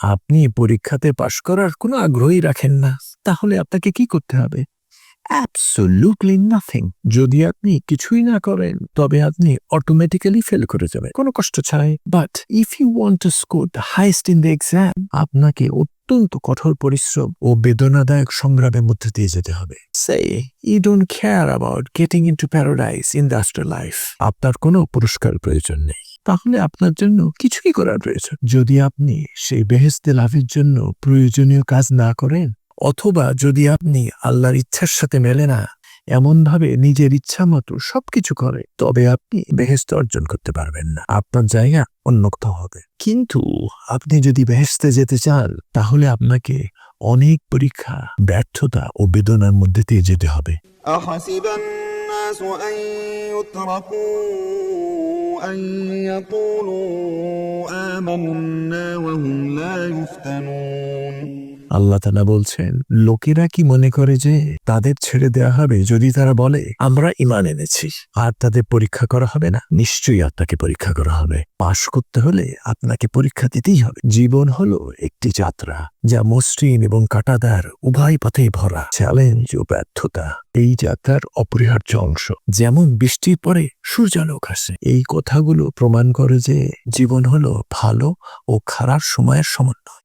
আপনি পরীক্ষাতে পাশ করার কোনো আগ্রহই রাখেন না। তাহলে আপনাকে কি করতে হবে? অ্যাবসোলুটলি নাথিং যদি আপনি কিছুই না করেন, তবে আপনি অটোমেটিক্যালি ফেল করে যাবেন। কোনো কষ্ট ছাড়াই। But if you want to score the highest in the exam আপনাকে অত্যন্ত কঠোর পরিশ্রম ও বেদনাদায়ক সংগ্রামের মধ্যে দিয়ে যেতে হবে। Say you don't care about getting into paradise in the afterlife আপনার কোনো পুরস্কার প্রয়োজন নেই। তাহলে আপনার জন্য কিছুই করার রয়েছে যদি আপনি সেই বেহেস্তে লাভের জন্য প্রয়োজনীয় কাজ না করেন, অথবা যদি আপনি আল্লাহর ইচ্ছার সাথে মেলে না, এমনভাবে নিজের ইচ্ছা মতো সবকিছু করে, তবে আপনি বেহেস্ত অর্জন করতে পারবেন না। আপনার জায়গা অন্য কোথাও হবে। কিন্তু আপনি যদি বেহেস্তে যেতে চান, তাহলে আপনাকে অনেক পরীক্ষা, ব্যর্থতা ও বেদনার মধ্যে দিয়ে যেতে হবে। أن يقولوا آمنا وهم لا يفتنون. আল্লাহ তালা বলছেন, লোকেরা কি মনে করে যে তাদের ছেড়ে দেওয়া হবে যদি তারা বলে, আমরা ইমান এনেছি, আর তাদের পরীক্ষা করা হবে না নিশ্চয়ই আপনাকে পরীক্ষা করা হবে। পাশ করতে হলে আপনাকে পরীক্ষা দিতেই হবে। জীবন হলো একটি যাত্রা, যা মসৃণ এবং কাটাদার, উভয় পথে ভরা চ্যালেঞ্জ ও ব্যর্থতা। এই যাত্রার অপরিহার্য অংশ, যেমন বৃষ্টির পরে সূর্যালোক আসে। এই কথাগুলো প্রমাণ করে যে জীবন হলো ভালো ও খারাপ সময়ের সমন্বয়।